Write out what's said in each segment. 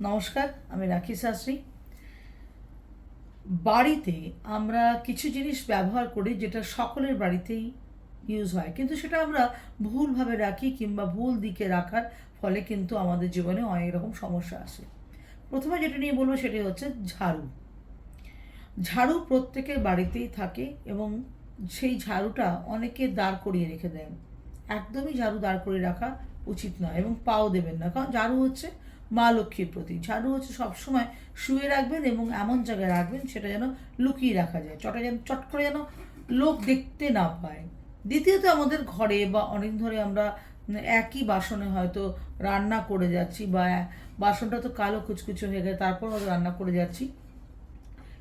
নমস্কার, আমি রাখি শাস্ত্রী। বাড়িতে আমরা কিছু জিনিস ব্যবহার করি যেটা সকলের বাড়িতেই ইউজ হয়। কিন্তু সেটা আমরা ভুলভাবে রাখি কিংবা ভুল দিকে রাখার ফলে কিন্তু আমাদের জীবনে অনেক রকম সমস্যা আসে। প্রথমে যেটা নিয়ে বলব সেটি হচ্ছে ঝাড়ু। ঝাড়ু প্রত্যেকের বাড়িতেই থাকে এবং সেই ঝাড়ুটা অনেকে দাঁড় করিয়ে রেখে দেন। একদমই ঝাড়ু দাঁড় করিয়ে রাখা উচিত নয় এবং পাও দেবেন না। কারণ ঝাড়ু হচ্ছে মা লক্ষ্মীর প্রতীক ঝাড়ু হচ্ছে সবসময় শুয়ে রাখবেন এবং এমন জায়গায় রাখবেন সেটা যেন লুকিয়ে রাখা যায়। চটা যেন চট করে যেন লোক দেখতে না পায়। দ্বিতীয়ত আমাদের ঘরে বা অনেক ধরে আমরা একই বাসনে হয়তো রান্না করে যাচ্ছি বা বাসনটা তো কালো কুচকুচো হয়ে গেছে, তারপর হয়তো রান্না করে যাচ্ছি।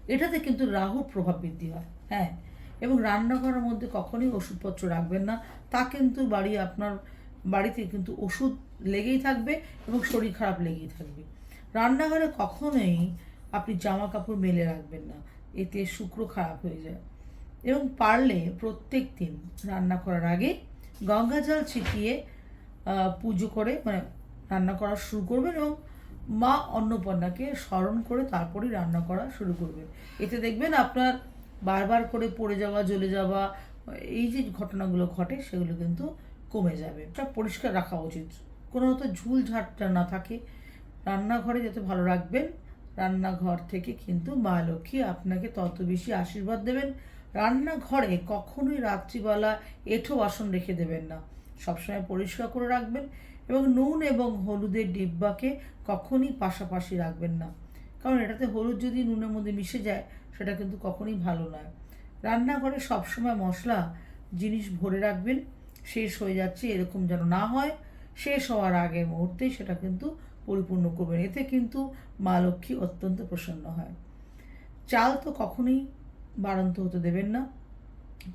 এটাতে কিন্তু রাহুর প্রভাব বৃদ্ধি হয়। হ্যাঁ? এবং রান্নাঘরের মধ্যে কখনোই ওষুধপত্র রাখবেন না। তা কিন্তু বাড়ি আপনার বাড়িতে কিন্তু ওষুধ লেগেই থাকবে এবং শরীর খারাপ লেগেই থাকবে। রান্নাঘরে কখনোই আপনি জামা কাপড় মেলে রাখবেন না। এতে শুক্র খারাপ হয়ে যায়। এবং পারলে প্রত্যেক দিন রান্না করার আগে গঙ্গা জল ছিটিয়ে পুজো করে মানে রান্না করা শুরু করবেন এবং মা অন্নপূর্ণাকে স্মরণ করে তারপরেই রান্না করা শুরু করবেন। এতে দেখবেন আপনার বারবার করে পড়ে যাওয়া, জ্বলে যাওয়া, এই যে ঘটনাগুলো ঘটে সেগুলো কিন্তু কমে যাবে। এটা পরিষ্কার রাখা উচিত। কোনো মতো ঝুল ঝাড়টা না থাকে। রান্নাঘরে যাতে ভালো রাখবেন, রান্নাঘর থেকে কিন্তু মা লক্ষ্মী আপনাকে তত বেশি আশীর্বাদ দেবেন। রান্নাঘরে কখনোই রাত্রিবেলা এঁঠো বাসন রেখে দেবেন না। সবসময় পরিষ্কার করে রাখবেন এবং নুন এবং হলুদের ডিব্বাকে কখনই পাশাপাশি রাখবেন না। কারণ এটাতে হলুদ যদি নুনের মধ্যে মিশে যায়, সেটা কিন্তু কখনোই ভালো নয়। রান্নাঘরে সবসময় মশলা, জিনিস ভরে রাখবেন। শেষ হয়ে যাচ্ছে, এরকম যেন না হয়। শেষ হওয়ার আগের মুহূর্তেই সেটা কিন্তু পরিপূর্ণ করবেন। এতে কিন্তু মা লক্ষ্মী অত্যন্ত প্রসন্ন হয়। চাল তো কখনোই বাড়ন্ত হতে দেবেন না।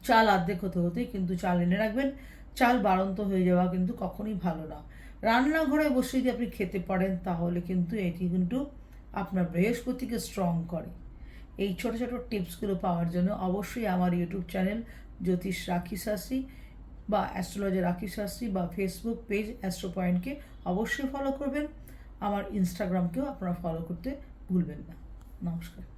চাল আর্ধেক হতে হতেই কিন্তু চাল এনে রাখবেন। চাল বাড়ন্ত হয়ে যাওয়া কিন্তু কখনোই ভালো না। রান্নাঘরে বসে যদি আপনি খেতে পারেন, তাহলে কিন্তু এটি কিন্তু আপনার বৃহস্পতিকে স্ট্রং করে। এই ছোটো ছোটো টিপসগুলো পাওয়ার জন্য অবশ্যই আমার ইউটিউব চ্যানেল জ্যোতিষ রাখি শাস্ত্রী বা অ্যাস্ট্রোলজি রাখি শাস্ত্রী বা ফেসবুক পেজ অ্যাস্ট্রো পয়েন্টকে অবশ্যই ফলো করবেন। আমার ইনস্টাগ্রামকেও আপনারা ফলো করতে ভুলবেন না। নমস্কার।